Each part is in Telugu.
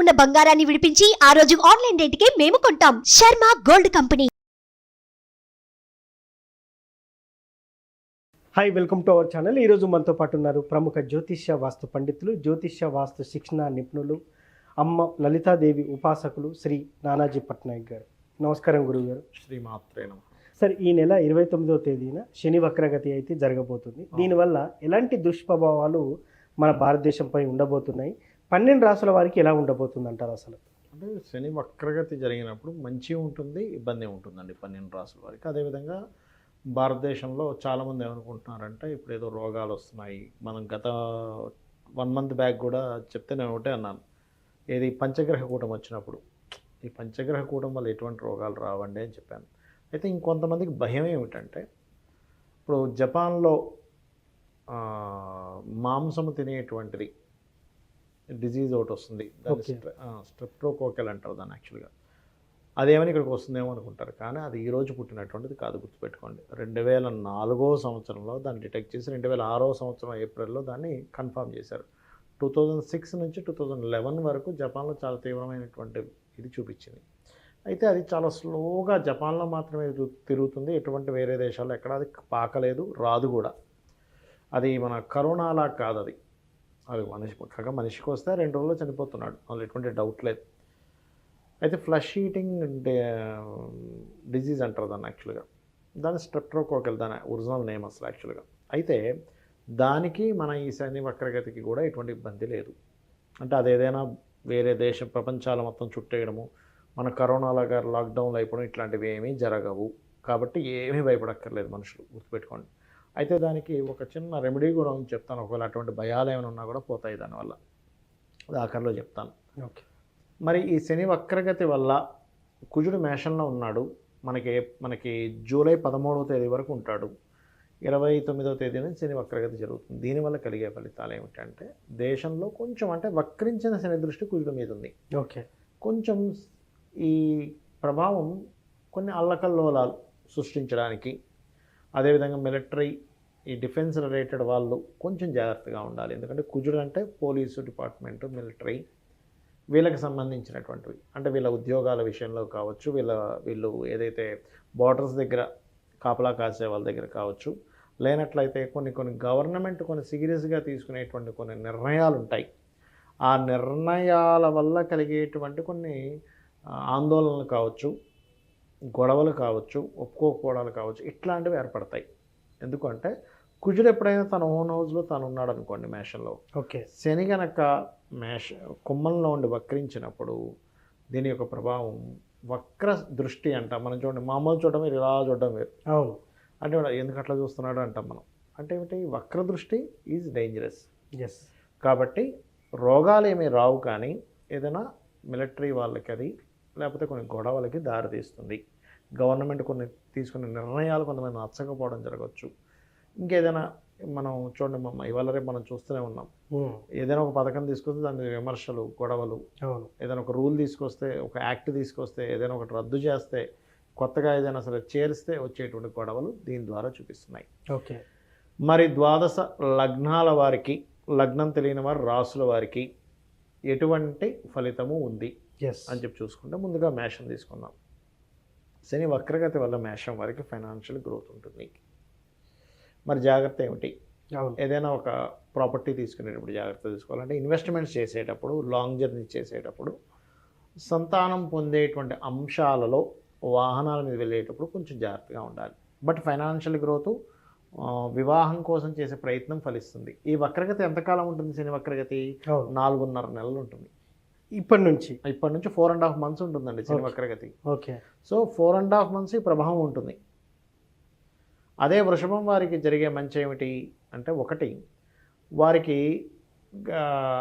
ఉన్న బంగారాన్ని విడిపించి ఆ రోజు ఆన్లైన్ రేటుకే మేము కొంటాం. Sharma gold company. Hi welcome to our channel ఈరోజు మనతో పాటు ఉన్నారు ప్రముఖ జ్యోతిష్య వాస్తు పండితులు జ్యోతిష్య వాస్తు శిక్షణ నిపుణులు అమ్మ లలితాదేవి ఉపాసకులు శ్రీ నానాజీ పట్నాయక్ గారు. నమస్కారం గురువు గారు శ్రీమాత్రే నమ. సార్ ఈ నెల ఇరవై తొమ్మిదవ తేదీన శని వక్రగతి అయితే జరగబోతుంది. దీనివల్ల ఎలాంటి దుష్ప్రభావాలు మన భారతదేశంపై ఉండబోతున్నాయి? పన్నెండు రాసుల వారికి ఎలా ఉండబోతుంది అంటారు అసలు? అంటే శని వక్రగతి జరిగినప్పుడు మంచి ఉంటుంది ఇబ్బంది ఉంటుందండి పన్నెండు రాసుల వారికి. అదేవిధంగా భారతదేశంలో చాలామంది ఏమనుకుంటున్నారంటే ఇప్పుడు ఏదో రోగాలు వస్తున్నాయి మనం గత వన్ మంత్ బ్యాక్ కూడా చెప్తే నేను ఒకటే అన్నాను. ఏది పంచగ్రహ కూటం వచ్చినప్పుడు ఈ పంచగ్రహ కూటం వల్ల ఎటువంటి రోగాలు రావండి అని చెప్పాను. అయితే ఇంకొంతమందికి భయం ఏమిటంటే ఇప్పుడు జపాన్లో మాంసము తినేటువంటిది డిజీజ్ ఒకటి వస్తుంది. స్ట్రెప్టోకోకల్ అంటారు దాన్ని యాక్చువల్గా. అదేమని ఇక్కడికి వస్తుందేమో అనుకుంటారు. కానీ అది ఈ రోజు పుట్టినటువంటిది కాదు గుర్తుపెట్టుకోండి. రెండు వేల నాలుగో సంవత్సరంలో దాన్ని డిటెక్ట్ చేసి రెండు వేల ఆరో సంవత్సరం ఏప్రిల్లో దాన్ని కన్ఫర్మ్ చేశారు. టూ థౌజండ్ సిక్స్ నుంచి టూ థౌజండ్ లెవెన్ వరకు జపాన్లో చాలా తీవ్రమైనటువంటి ఇది చూపించింది. అయితే అది చాలా స్లోగా జపాన్లో మాత్రమే తిరుగు- తిరుగుతుంది. ఎటువంటి వేరే దేశాల్లో ఎక్కడ అది పాకలేదు రాదు కూడా. అది మన కరోనాలా కాదు అది. అది మనిషి కాక మనిషికి వస్తే రెండు రోజుల్లో చనిపోతున్నాడు. అందులో ఎటువంటి డౌట్ లేదు. అయితే ఫ్లష్ ఈటింగ్ డిజీజ్ అంటారు దాన్ని యాక్చువల్గా దాని స్ట్రెప్ట్రోకోకల్ దాని ఒరిజినల్ నేమ్ అసలు యాక్చువల్గా అయితే దానికి మన ఈ శని వక్రగతికి కూడా ఎటువంటి ఇబ్బంది లేదు. అంటే అది ఏదైనా వేరే దేశం ప్రపంచాల మొత్తం చుట్టేయడము మన కరోనా లాగా లాక్డౌన్లు అయిపోవడం ఇట్లాంటివి ఏమీ జరగవు. కాబట్టి ఏమీ భయపడక్కర్లేదు మనుషులు గుర్తుపెట్టుకోండి. అయితే దానికి ఒక చిన్న రెమెడీ కూడా ఉంది చెప్తాను. ఒకవేళ అటువంటి భయాలు ఏమైనా ఉన్నా కూడా పోతాయి దానివల్ల. అది ఆఖరిలో చెప్తాను. ఓకే. మరి ఈ శని వక్రగతి వల్ల కుజుడు మేషంలో ఉన్నాడు. మనకి మనకి జూలై పదమూడవ తేదీ వరకు ఉంటాడు. ఇరవై తొమ్మిదవ తేదీ నుంచి శని వక్రగతి జరుగుతుంది. దీనివల్ల కలిగే ఫలితాలు ఏమిటంటే దేశంలో కొంచెం అంటే వక్రించిన శని దృష్టి కుజుడు మీద ఉంది. ఓకే. కొంచెం ఈ ప్రభావం కొన్ని అల్లకల్లోలాలు సృష్టించడానికి అదేవిధంగా మిలిటరీ ఈ డిఫెన్స్ రిలేటెడ్ వాళ్ళు కొంచెం జాగ్రత్తగా ఉండాలి. ఎందుకంటే కుజుడు అంటే పోలీసు డిపార్ట్మెంట్ మిలిటరీ. వీళ్ళకి సంబంధించినటువంటివి. అంటే వీళ్ళ ఉద్యోగాల విషయంలో కావచ్చు వీళ్ళ వీళ్ళు ఏదైతే బార్డర్స్ దగ్గర కాపలా కాసే వాళ్ళ దగ్గర కావచ్చు లేనట్లయితే కొన్ని కొన్ని గవర్నమెంట్ కొన్ని సీరియస్గా తీసుకునేటువంటి కొన్ని నిర్ణయాలు ఉంటాయి ఆ నిర్ణయాల వల్ల కలిగేటువంటి కొన్ని ఆందోళనలు కావచ్చు గొడవలు కావచ్చు ఒప్పుకోకపోవడాలు కావచ్చు ఇట్లాంటివి ఏర్పడతాయి. ఎందుకంటే కుజుడు ఎప్పుడైనా తన ఓన్ హౌస్లో తను ఉన్నాడు అనుకోండి మేషంలో. ఓకే. శని గనక మేష కుమ్మంలో ఉండి వక్రించినప్పుడు దీని యొక్క ప్రభావం వక్ర దృష్టి అంటాం. మనం చూడండి మామూలు చూడడం వేరు ఇలా చూడడం వేరు. అవును. అంటే ఎందుకు అట్లా చూస్తున్నాడు అంటాం మనం. అంటే ఏమిటి? వక్ర దృష్టి ఈజ్ డేంజరస్. ఎస్ కాబట్టి రోగాలు ఏమీ రావు కానీ ఏదైనా మిలిటరీ వాళ్ళకి అది లేకపోతే కొన్ని గొడవలకి దారితీస్తుంది. గవర్నమెంట్ కొన్ని తీసుకునే నిర్ణయాలు కొంతమంది నచ్చకపోవడం జరగవచ్చు. ఇంకేదైనా మనం చూడండి మమ్మ ఇవాళ రేపు మనం చూస్తూనే ఉన్నాం. ఏదైనా ఒక పథకం తీసుకొస్తే దాని విమర్శలు గొడవలు ఏదైనా ఒక రూల్ తీసుకొస్తే ఒక యాక్ట్ తీసుకొస్తే ఏదైనా ఒకటి రద్దు చేస్తే కొత్తగా ఏదైనా సరే చేరిస్తే వచ్చేటువంటి గొడవలు దీని ద్వారా చూపిస్తున్నాయి. ఓకే. మరి ద్వాదశ లగ్నాల వారికి లగ్నం తెలియని వారు రాసుల వారికి ఎటువంటి ఫలితము ఉంది అని చెప్పి చూసుకుంటే ముందుగా మేషం తీసుకుందాం. శని వక్రగతి వల్ల మేషం వారికి ఫైనాన్షియల్ గ్రోత్ ఉంటుంది. మరి జాగ్రత్త ఏమిటి? ఏదైనా ఒక ప్రాపర్టీ తీసుకునేటప్పుడు జాగ్రత్త తీసుకోవాలంటే ఇన్వెస్ట్మెంట్స్ చేసేటప్పుడు లాంగ్ జర్నీ చేసేటప్పుడు సంతానం పొందేటువంటి అంశాలలో వాహనాల మీద వెళ్ళేటప్పుడు కొంచెం జాగ్రత్తగా ఉండాలి. బట్ ఫైనాన్షియల్ గ్రోత్ వివాహం కోసం చేసే ప్రయత్నం ఫలిస్తుంది. ఈ వక్రగతి ఎంతకాలం ఉంటుంది శని వక్రగతి? నాలుగున్నర నెలలు ఉంటుంది. ఇప్పటి నుంచి ఇప్పటి నుంచి ఫోర్ అండ్ హాఫ్ మంత్స్ ఉంటుందండి Okay. వక్రగతి okay. So four and half months ఈ ప్రభావం ఉంటుంది. అదే వృషభం వారికి జరిగే మంచి ఏమిటి అంటే ఒకటి వారికి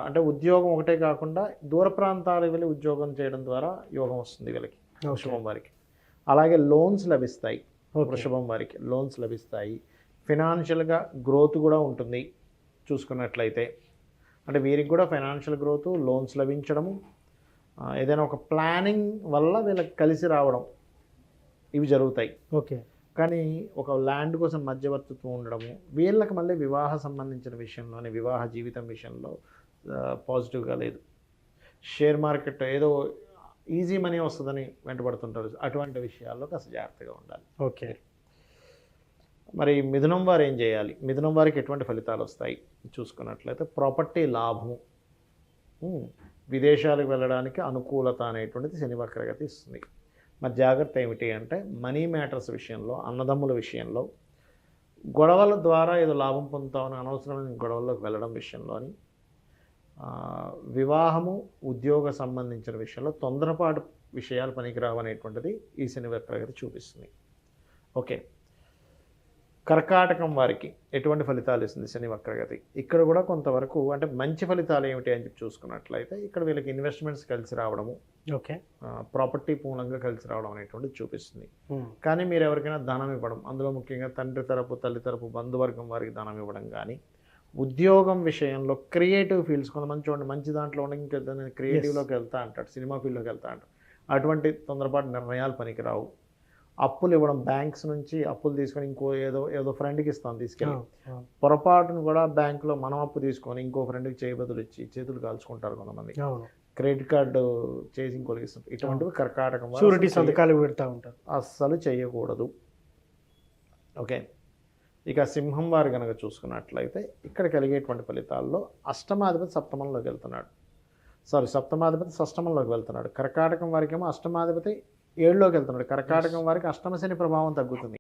అంటే ఉద్యోగం ఒకటే కాకుండా దూర ప్రాంతాలకు వెళ్ళి ఉద్యోగం చేయడం ద్వారా యోగం వస్తుంది వీళ్ళకి వృషభం వారికి. అలాగే లోన్స్ లభిస్తాయి వృషభం వారికి. లోన్స్ లభిస్తాయి. ఫినాన్షియల్గా గ్రోత్ కూడా ఉంటుంది చూసుకున్నట్లయితే. అంటే వీరికి కూడా ఫైనాన్షియల్ గ్రోత్ లోన్స్ లభించడము ఏదైనా ఒక ప్లానింగ్ వల్ల వీళ్ళకి కలిసి రావడం ఇవి జరుగుతాయి. ఓకే. కానీ ఒక ల్యాండ్ కోసం మధ్యవర్తిత్వం ఉండడము వీళ్ళకి మళ్ళీ వివాహ సంబంధించిన విషయంలోని వివాహ జీవితం విషయంలో పాజిటివ్గా లేదు. షేర్ మార్కెట్ ఏదో ఈజీ మనీ వస్తుందని వెంటబడుతుంటారు. అటువంటి విషయాల్లో కాస్త జాగ్రత్తగా ఉండాలి. ఓకే. మరి మిథునం వారు ఏం చేయాలి? మిథునం వారికి ఎటువంటి ఫలితాలు వస్తాయి? చూసుకున్నట్లయితే ప్రాపర్టీ లాభము విదేశాలకు వెళ్ళడానికి అనుకూలత అనేటువంటిది శని వక్రగతి ఇస్తుంది. మరి జాగ్రత్త ఏమిటి అంటే మనీ మ్యాటర్స్ విషయంలో అన్నదమ్ముల విషయంలో గొడవల ద్వారా ఏదో లాభం పొందుతామని అనవసరమైన గొడవల్లోకి వెళ్ళడం విషయంలోని వివాహము ఉద్యోగ సంబంధించిన విషయంలో తొందరపాటు విషయాలు పనికిరావు అనేటువంటిది ఈ శని వక్రగతి చూపిస్తుంది. ఓకే. కర్కాటకం వారికి ఎటువంటి ఫలితాలు ఇస్తుంది శని వక్రగతి? ఇక్కడ కూడా కొంతవరకు అంటే మంచి ఫలితాలు ఏమిటి అని చెప్పి చూసుకున్నట్లయితే ఇక్కడ వీళ్ళకి ఇన్వెస్ట్మెంట్స్ కలిసి రావడము ఓకే. ప్రాపర్టీ మూలంగా కలిసి రావడం అనేటువంటిది చూపిస్తుంది. కానీ మీరు ఎవరికైనా ధనం ఇవ్వడం అందులో ముఖ్యంగా తండ్రి తరపు తల్లి తరపు బంధువర్గం వారికి ధనం ఇవ్వడం కానీ ఉద్యోగం విషయంలో క్రియేటివ్ ఫీల్డ్స్ కొంతమంది చూడండి మంచి దాంట్లో ఉండి ఇంకా క్రియేటివ్లోకి వెళ్తా అంటాడు సినిమా ఫీల్డ్లోకి వెళ్తా అంటాడు. అటువంటి తొందరపాటు నిర్ణయాలు పనికిరావు. అప్పులు ఇవ్వడం బ్యాంక్స్ నుంచి అప్పులు తీసుకొని ఇంకో ఏదో ఏదో ఫ్రెండ్కి ఇస్తాం తీసుకెళ్ళి. పొరపాటును కూడా బ్యాంకులో మనం అప్పు తీసుకొని ఇంకో ఫ్రెండ్కి చేయబదులు ఇచ్చి చేతులు కాల్చుకుంటారు కొంతమంది. క్రెడిట్ కార్డు చేసి ఇంకోటికి ఇస్తారు ఇటువంటివి కర్కాటకం వారు షూరిటీ సంతకాలు పెడతా ఉంటారు. అస్సలు చేయకూడదు. ఓకే. ఇక సింహం వారు కనుక చూసుకున్నట్లయితే ఇక్కడ కలిగేటువంటి ఫలితాల్లో అష్టమాధిపతి సప్తమంలోకి వెళ్తున్నాడు. సారీ సప్తమాధిపతి షష్టమంలోకి వెళ్తున్నాడు. కర్కాటకం వారికి ఏమో అష్టమాధిపతి ఏడులోకి వెళ్తున్నాడు కర్కాటకం వారికి అష్టమ శని ప్రభావం తగ్గుతుంది.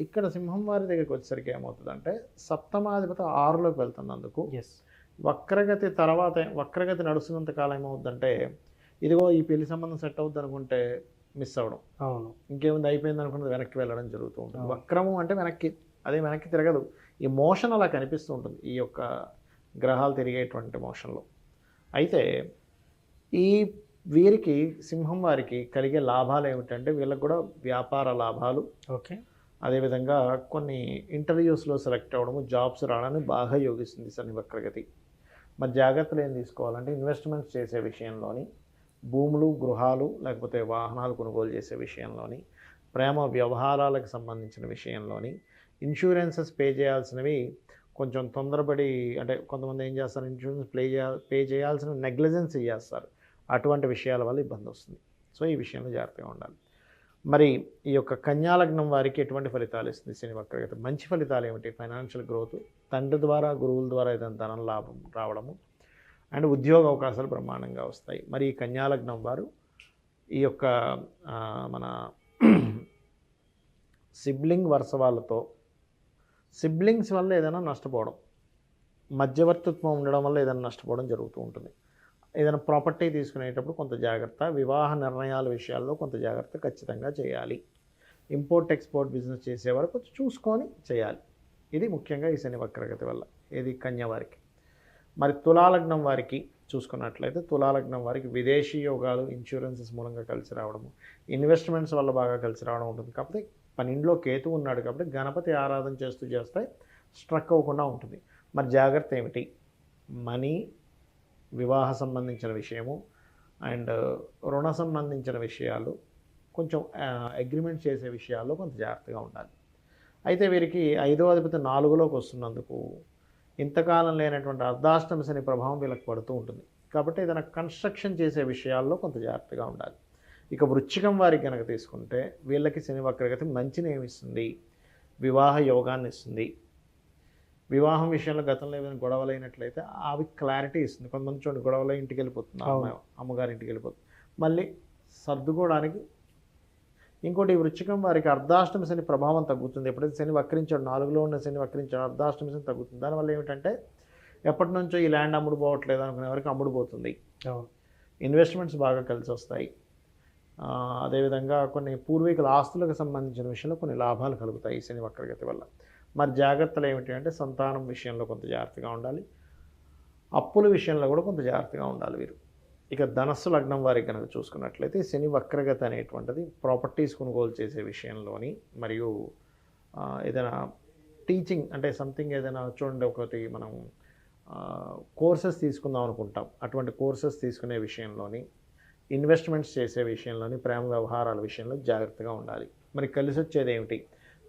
ఇక్కడ సింహం వారి దగ్గరికి వచ్చేసరికి ఏమవుతుందంటే సప్తమాధిపతి ఆరులోకి వెళ్తున్నందుకు ఎస్ వక్రగతి తర్వాత వక్రగతి నడుస్తున్నంత కాలం ఏమవుద్దంటే ఇదిగో ఈ పెళ్ళి సంబంధం సెట్ అవుద్ది అనుకుంటే మిస్ అవ్వడం. అవును. ఇంకేముంది అయిపోయింది అనుకున్నది వెనక్కి వెళ్ళడం జరుగుతూ ఉంటుంది. వక్రము అంటే వెనక్కి అదే వెనక్కి తిరగదు. ఈ మోషన్ అలా కనిపిస్తూ ఉంటుంది. ఈ యొక్క గ్రహాలు తిరిగేటువంటి మోషన్లో. అయితే ఈ వీరికి సింహం వారికి కలిగే లాభాలు ఏమిటంటే వీళ్ళకి కూడా వ్యాపార లాభాలు. ఓకే. అదేవిధంగా కొన్ని ఇంటర్వ్యూస్లో సెలెక్ట్ అవ్వడము జాబ్స్ రావడానికి బాగా యోగిస్తుంది శని వక్రగతి. మరి జాగ్రత్తలు ఏం తీసుకోవాలంటే ఇన్వెస్ట్మెంట్స్ చేసే విషయంలోని భూములు గృహాలు లేకపోతే వాహనాలు కొనుగోలు చేసే విషయంలోని ప్రేమ వ్యవహారాలకు సంబంధించిన విషయంలోని ఇన్సూరెన్సెస్ పే చేయాల్సినవి కొంచెం తొందరపడి అంటే కొంతమంది ఏం చేస్తారు ఇన్సూరెన్స్ ప్లే చేయాలి పే చేయాల్సిన నెగ్లిజెన్స్ చేస్తారు అటువంటి విషయాల వల్ల ఇబ్బంది వస్తుంది. సో ఈ విషయంలో జాగ్రత్తగా ఉండాలి. మరి ఈ యొక్క కన్యాలగ్నం వారికి ఎటువంటి ఫలితాలు ఇస్తుంది? శని వక్రగత. మంచి ఫలితాలు ఏమిటి? ఫైనాన్షియల్ గ్రోత్ తండ్రి ద్వారా గురువుల ద్వారా ఏదైనా ధనం లాభం రావడము అండ్ ఉద్యోగ అవకాశాలు బ్రహ్మాండంగా వస్తాయి. మరి ఈ కన్యాలగ్నం వారు ఈ యొక్క మన సిబ్లింగ్ వరుస వాళ్ళతో సిబ్లింగ్స్ వల్ల ఏదైనా నష్టపోవడం మధ్యవర్తిత్వం ఉండడం వల్ల ఏదైనా నష్టపోవడం జరుగుతూ ఉంటుంది. ఏదైనా ప్రాపర్టీ తీసుకునేటప్పుడు కొంత జాగ్రత్త వివాహ నిర్ణయాల విషయాల్లో కొంత జాగ్రత్త ఖచ్చితంగా చేయాలి. ఇంపోర్ట్ ఎక్స్పోర్ట్ బిజినెస్ చేసేవారు కొంచెం చూసుకొని చేయాలి. ఇది ముఖ్యంగా ఈ శని వక్రగతి వల్ల ఇది కన్య వారికి. మరి తులాలగ్నం వారికి చూసుకున్నట్లయితే తులాలగ్నం వారికి విదేశీ యోగాలు ఇన్సూరెన్సెస్ మూలంగా కలిసి రావడము ఇన్వెస్ట్మెంట్స్ వల్ల బాగా కలిసి రావడం ఉంటుంది. కాకపోతే పన్నెండులో కేతు ఉన్నాడు కాబట్టి గణపతి ఆరాధన చేస్తూ చేస్తే స్ట్రక్ అవ్వకుండా ఉంటుంది. మరి జాగ్రత్త ఏమిటి? మనీ వివాహ సంబంధించిన విషయము అండ్ రుణ సంబంధించిన విషయాలు కొంచెం అగ్రిమెంట్ చేసే విషయాల్లో కొంత జాగ్రత్తగా ఉండాలి. అయితే వీరికి ఐదో అధిపతి నాలుగులోకి వస్తున్నందుకు ఇంతకాలం లేనటువంటి అర్ధాష్టమ శని ప్రభావం వీళ్ళకి పడుతూ ఉంటుంది. కాబట్టి ఏదైనా కన్స్ట్రక్షన్ చేసే విషయాల్లో కొంత జాగ్రత్తగా ఉండాలి. ఇక వృచ్చికం వారికి కనుక తీసుకుంటే వీళ్ళకి శని వక్రగతి మంచిని ఏమిస్తుంది వివాహ యోగాన్ని ఇస్తుంది. వివాహం విషయంలో గతంలో ఏమైనా గొడవలు అయినట్లయితే అవి క్లారిటీ ఇస్తుంది. కొంతమంది చూడండి గొడవలో ఇంటికి వెళ్ళిపోతుంది అమ్మగారి ఇంటికి వెళ్ళిపోతుంది మళ్ళీ సర్దుకోవడానికి ఇంకోటి వృచ్చికం వారికి అర్ధాష్టమి శని ప్రభావం తగ్గుతుంది. ఎప్పుడైతే శని వక్రించాడు నాలుగులో ఉన్న శని వక్రించాడు అర్ధాష్టమి శని తగ్గుతుంది. దానివల్ల ఏమిటంటే ఎప్పటి నుంచో ఈ ల్యాండ్ అమ్ముడు పోవట్లేదు అనుకునే వరకు అమ్ముడు పోతుంది. ఇన్వెస్ట్మెంట్స్ బాగా కలిసి వస్తాయి. అదేవిధంగా కొన్ని పూర్వీకుల ఆస్తులకు సంబంధించిన విషయంలో కొన్ని లాభాలు కలుగుతాయి ఈ శని వక్రగతి వల్ల. మరి జాగ్రత్తలు ఏమిటి అంటే సంతానం విషయంలో కొంత జాగ్రత్తగా ఉండాలి. అప్పుల విషయంలో కూడా కొంత జాగ్రత్తగా ఉండాలి వీరు. ఇక ధనస్సు లగ్నం వారికి కనుక చూసుకున్నట్లయితే శని వక్రగత అనేటువంటిది ప్రాపర్టీస్ కొనుగోలు చేసే విషయంలోని మరియు ఏదైనా టీచింగ్ అంటే సంథింగ్ ఏదైనా చూడండి ఒకటి మనం కోర్సెస్ తీసుకుందాం అనుకుంటాం. అటువంటి కోర్సెస్ తీసుకునే విషయంలోని ఇన్వెస్ట్మెంట్స్ చేసే విషయంలోని ప్రేమ వ్యవహారాల విషయంలో జాగ్రత్తగా ఉండాలి. మరి కలిసి వచ్చేది ఏమిటి?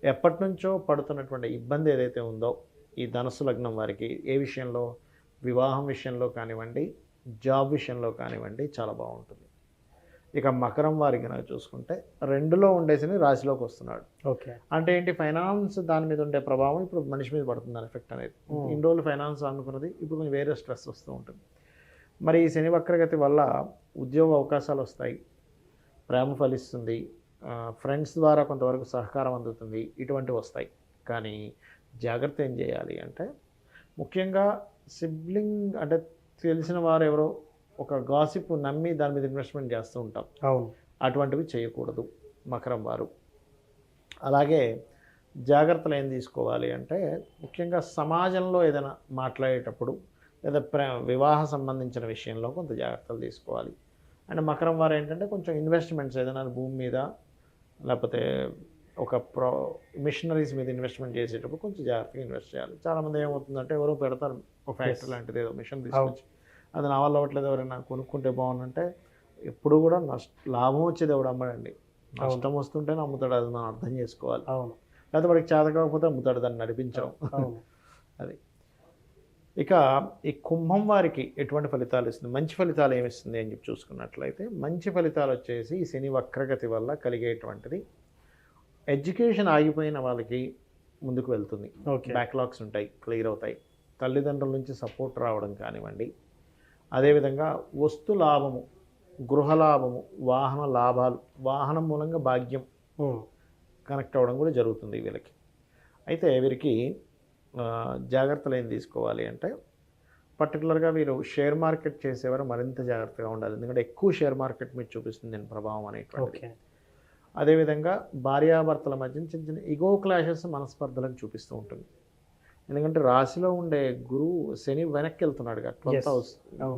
ఎప్పటి నుంచో పడుతున్నటువంటి ఇబ్బంది ఏదైతే ఉందో ఈ ధనస్సు లగ్నం వారికి ఏ విషయంలో? వివాహం విషయంలో కానివ్వండి జాబ్ విషయంలో కానివ్వండి చాలా బాగుంటుంది. ఇక మకరం వారి కనుక చూసుకుంటే రెండులో ఉండేసి రాశిలోకి వస్తున్నాడు. ఓకే. అంటే ఏంటి? ఫైనాన్స్ దాని మీద ఉండే ప్రభావం ఇప్పుడు మనిషి మీద పడుతుంది దాని ఎఫెక్ట్ అనేది. ఇన్ని రోజులు ఫైనాన్స్ అనుకున్నది ఇప్పుడు కొంచెం వేరే స్ట్రెస్ వస్తూ ఉంటుంది. మరి ఈ శని వక్రగతి వల్ల ఉద్యోగ అవకాశాలు వస్తాయి ప్రేమ ఫలిస్తుంది ఫ్రెండ్స్ ద్వారా కొంతవరకు సహకారం అందుతుంది. ఇటువంటివి వస్తాయి. కానీ జాగ్రత్త ఏం చేయాలి అంటే ముఖ్యంగా సిబ్లింగ్ అంటే తెలిసిన వారు ఎవరో ఒక గాసిప్ నమ్మి దాని మీద ఇన్వెస్ట్మెంట్ చేస్తూ ఉంటాం. అవును. అటువంటివి చేయకూడదు మకరం వారు. అలాగే జాగ్రత్తలు ఏం తీసుకోవాలి అంటే ముఖ్యంగా సమాజంలో ఏదైనా మాట్లాడేటప్పుడు లేదా ప్ర వివాహ సంబంధించిన విషయంలో కొంత జాగ్రత్తలు తీసుకోవాలి. అండ్ మకరం వారు ఏంటంటే కొంచెం ఇన్వెస్ట్మెంట్స్ ఏదైనా భూమి మీద లేకపోతే ఒక ప్రో మిషనరీస్ మీద ఇన్వెస్ట్మెంట్ చేసేటప్పుడు కొంచెం జాగ్రత్తగా ఇన్వెస్ట్ చేయాలి. చాలామంది ఏమవుతుందంటే ఎవరో పెడతారు ఒక ఫ్యాక్టరీ లాంటిది ఏదో మిషన్ తీసుకొచ్చి. అది నా వల్ల అవ్వట్లేదు ఎవరైనా కొనుక్కుంటే బాగుందంటే ఎప్పుడు కూడా నష్ట లాభం వచ్చేది ఎవడు అమ్మడండి. నష్టం వస్తుంటేనే అమ్ముతాడు అది మనం అర్థం చేసుకోవాలి. అవును. లేకపోతే వాడికి చేత కాకపోతే అమ్ముతాడు దాన్ని నడిపించడం. అవును. అది. ఇక ఈ కుంభం వారికి ఎటువంటి ఫలితాలు ఇస్తుంది? మంచి ఫలితాలు ఏమిస్తుంది అని చెప్పి చూసుకున్నట్లయితే మంచి ఫలితాలు వచ్చేసి ఈ శని వక్రగతి వల్ల కలిగేటువంటిది. ఎడ్యుకేషన్ ఆగిపోయిన వాళ్ళకి ముందుకు వెళ్తుంది. బ్యాక్లాగ్స్ ఉంటాయి క్లియర్ అవుతాయి. తల్లిదండ్రుల నుంచి సపోర్ట్ రావడం కానివ్వండి. అదేవిధంగా వస్తు లాభము గృహ లాభము వాహన లాభాలు వాహనం మూలంగా భాగ్యం. కనెక్ట్ అవ్వడం కూడా జరుగుతుంది వీళ్ళకి. అయితే వీరికి జాగ్రత్తలు ఏం తీసుకోవాలి అంటే పర్టికులర్గా వీరు షేర్ మార్కెట్ చేసేవారు మరింత జాగ్రత్తగా ఉండాలి. ఎందుకంటే ఎక్కువ షేర్ మార్కెట్ మీద చూపిస్తుంది దీని ప్రభావం అనేటువంటిది. ఓకే. అదేవిధంగా భార్యాభర్తల మధ్య చిన్న చిన్న ఇగో క్లాషెస్ మనస్పర్ధలను చూపిస్తూ ఉంటుంది. ఎందుకంటే రాశిలో ఉండే గురువు శని వెనక్కి వెళ్తున్నాడు. Twelfth house.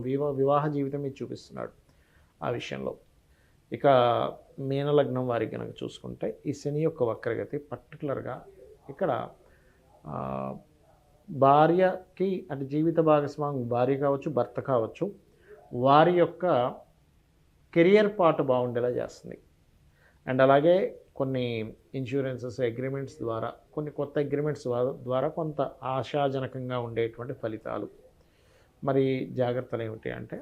వివా వివాహ జీవితం మీద చూపిస్తున్నాడు ఆ విషయంలో. ఇక మీనలగ్నం వారికి కనుక చూసుకుంటే ఈ శని యొక్క వక్రగతి పర్టికులర్గా ఇక్కడ భార్యకి అంటే జీవిత భాగస్వామి భార్య కావచ్చు భర్త కావచ్చు వారి యొక్క కెరియర్ పార్ట్ బాగుండేలా చేస్తుంది. అండ్ అలాగే కొన్ని ఇన్సూరెన్సెస్ అగ్రిమెంట్స్ ద్వారా కొన్ని కొత్త అగ్రిమెంట్స్ ద్వారా కొంత ఆశాజనకంగా ఉండేటువంటి ఫలితాలు. మరి జాగ్రత్తలు ఏమిటి అంటే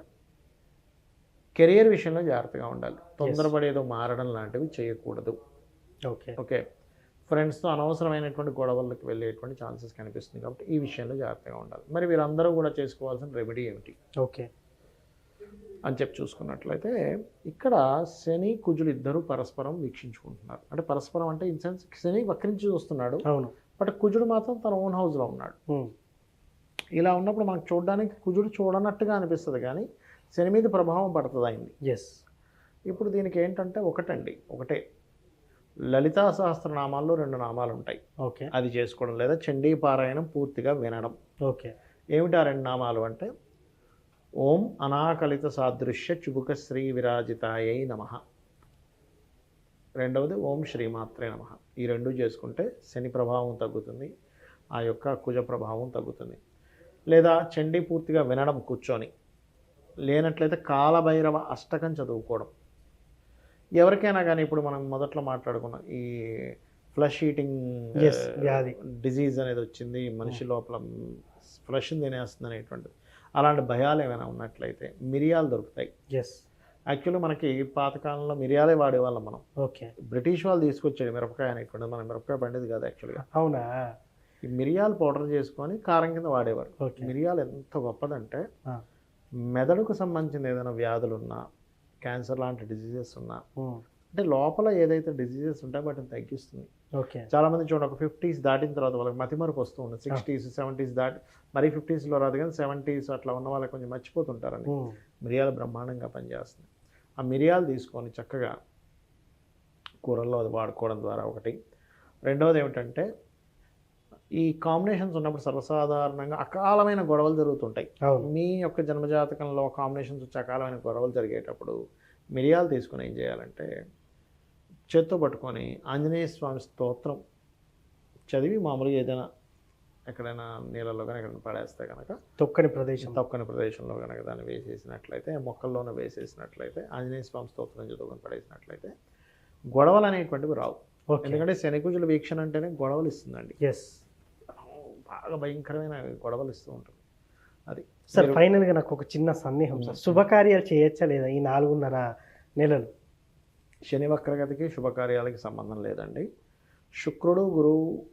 కెరియర్ విషయంలో జాగ్రత్తగా ఉండాలి. తొందరపడి ఏదో మారడం లాంటివి చేయకూడదు. ఓకే. ఓకే? ఫ్రెండ్స్తో అనవసరమైనటువంటి గొడవలకు వెళ్ళేటువంటి ఛాన్సెస్ కనిపిస్తుంది కాబట్టి ఈ విషయంలో జాగ్రత్తగా ఉండాలి. మరి వీరందరూ కూడా చేసుకోవాల్సిన రెమెడీ ఏమిటి? ఓకే. అని చెప్పి చూసుకున్నట్లయితే ఇక్కడ శని కుజులు ఇద్దరు పరస్పరం వీక్షించుకుంటున్నారు. అంటే పరస్పరం అంటే ఇన్ సెన్స్ శని వక్రించి చూస్తున్నాడు. అవును. బట్ కుజుడు మాత్రం తన ఓన్ హౌస్లో ఉన్నాడు. ఇలా ఉన్నప్పుడు మనకు చూడడానికి కుజుడు చూడనట్టుగా అనిపిస్తుంది కానీ శని మీద ప్రభావం పడుతుంది అయింది ఎస్ ఇప్పుడు దీనికి ఏంటంటే ఒకటండి ఒకటే. లలితా సహస్రనామాల్లో రెండు నామాలు ఉంటాయి ఓకే. అది చేసుకోవడం లేదా చండీ పారాయణం పూర్తిగా వినడం. ఓకే. ఏమిటి ఆ రెండు నామాలు అంటే? ఓం అనాకలిత సాదృశ్య చుబుక శ్రీ విరాజితాయై నమ. రెండవది ఓం శ్రీమాత్రే నమ. ఈ రెండు చేసుకుంటే శని ప్రభావం తగ్గుతుంది ఆ యొక్క కుజ ప్రభావం తగ్గుతుంది. లేదా చండీ పూర్తిగా వినడం కూర్చొని లేనట్లయితే కాలభైరవ అష్టకం చదువుకోవడం. ఎవరికైనా కానీ ఇప్పుడు మనం మొదట్లో మాట్లాడుకున్నాం ఈ ఫ్లష్ ఈటింగ్ వ్యాధి. డిజీజ్ అనేది వచ్చింది మనిషి లోపల ఫ్లష్ తినేస్తుంది అనేటువంటిది. అలాంటి భయాలు ఏమైనా ఉన్నట్లయితే మిరియాలు దొరుకుతాయి. ఎస్ యాక్చువల్లీ మనకి పాతకాలంలో మిరియాలే వాడేవాళ్ళం మనం. ఓకే. బ్రిటిష్ వాళ్ళు తీసుకొచ్చాడు మిరపకాయ అనేటువంటిది మన మిరపకాయ పండేది కాదు యాక్చువల్గా. అవునా? ఈ మిరియాలు పౌడర్ చేసుకొని కారం కింద వాడేవారు. మిరియాలు ఎంత గొప్పదంటే. మెదడుకు సంబంధించిన ఏదైనా వ్యాధులు ఉన్నా క్యాన్సర్ లాంటి డిజీజెస్ ఉన్నా. అంటే లోపల ఏదైతే డిజీజెస్ ఉంటాయో వాటిని తగ్గిస్తుంది. ఓకే. చాలా మంది చూడండి ఒక ఫిఫ్టీస్ దాటిన తర్వాత వాళ్ళకి మతిమరుపు వస్తూ ఉంది సిక్స్టీస్ సెవెంటీస్ దాటి మరీ ఫిఫ్టీస్లో రాదు కానీ సెవెంటీస్ అట్లా ఉన్న వాళ్ళకి కొంచెం మర్చిపోతుంటారండి ఉమ్. మిరియాలు బ్రహ్మాండంగా పనిచేస్తుంది ఆ మిరియాలు తీసుకొని చక్కగా కూరల్లో అది వాడుకోవడం ద్వారా ఒకటి. రెండవది ఏమిటంటే ఈ కాంబినేషన్స్ ఉన్నప్పుడు సర్వసాధారణంగా అకాలమైన గొడవలు జరుగుతుంటాయి. మీ యొక్క జన్మజాతకంలో కాంబినేషన్స్ వచ్చి అకాలమైన గొడవలు జరిగేటప్పుడు మిరియాలు తీసుకొని ఏం చేయాలంటే చేత్తో పట్టుకొని ఆంజనేయ స్వామి స్తోత్రం చదివి మామూలుగా ఏదైనా ఎక్కడైనా నీళ్ళలో కానీ ఎక్కడైనా పడేస్తే కనుక తొక్కని ప్రదేశం. తక్కువ ప్రదేశంలో కనుక దాన్ని వేసేసినట్లయితే మొక్కల్లోనే వేసేసినట్లయితే ఆంజనేయ స్వామి స్తోత్రం చదువుకొని పడేసినట్లయితే గొడవలు అనేటువంటివి రావు. ఎందుకంటే శనికుజుల వీక్షణ అంటేనే గొడవలు ఇస్తుందండి. ఎస్ బాగా భయంకరమైన గొడవలు ఇస్తూ ఉంటుంది అది సార్ ఫైనల్గా నాకు ఒక చిన్న సందేహం సార్. శుభకార్యాలు చేయొచ్చా లేదా ఈ నాలుగున్నర నెలలు? శని వక్రగతికి శుభకార్యాలకి సంబంధం లేదండి. శుక్రుడు గురువు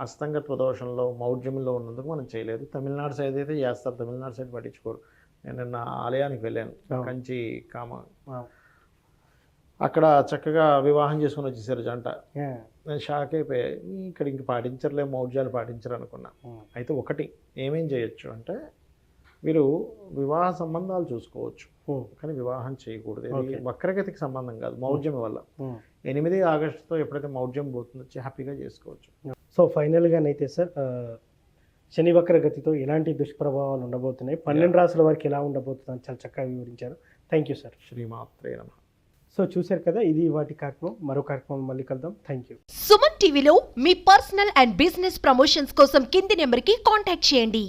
అస్తంగత్వ దోషంలో మౌఢ్యంలో ఉన్నందుకు మనం చేయలేదు. తమిళనాడు సైడ్ అయితే చేస్తారు. తమిళనాడు సైడ్ పట్టించుకోరు. నేను నిన్న ఆలయానికి వెళ్ళాను. కంచి కామ అక్కడ చక్కగా వివాహం చేసుకుని వచ్చేసారు జంట. నేను షాక్ అయిపోయా. ఇక్కడ ఇంక పాటించరులే మౌఢ్యాలు పాటించరు అనుకున్నా అయితే ఒకటి ఏమేం చేయొచ్చు అంటే మీరు వివాహ సంబంధాలు చూసుకోవచ్చు. కానీ వివాహం చేయకూడదు. ఇది. వక్రగతికి సంబంధం కాదు మౌఢ్యం వల్ల. ఎనిమిది ఆగస్టుతో ఎప్పుడైతే మౌఢ్యం పోతుందో హ్యాపీగా చేసుకోవచ్చు. సో ఫైనల్గానైతే సార్ శని వక్ర గతితో ఎలాంటి దుష్ప్రభావాలు ఉండబోతున్నాయి? పన్నెండు రాసుల వరకు ఎలా ఉండబోతుందని చాలా చక్కగా వివరించారు. Thank you sir. శ్రీమాత్రే నమ. సో చూశారు కదా ఇది వాటి కార్యక్రమం. మరో కార్యక్రమం మళ్ళీ కలుద్దాం. థ్యాంక్ యూ సుమన్ టీవీలో మీ పర్సనల్ అండ్ బిజినెస్ ప్రమోషన్స్ కోసం కింది నెంబర్కి కాంటాక్ట్ చేయండి.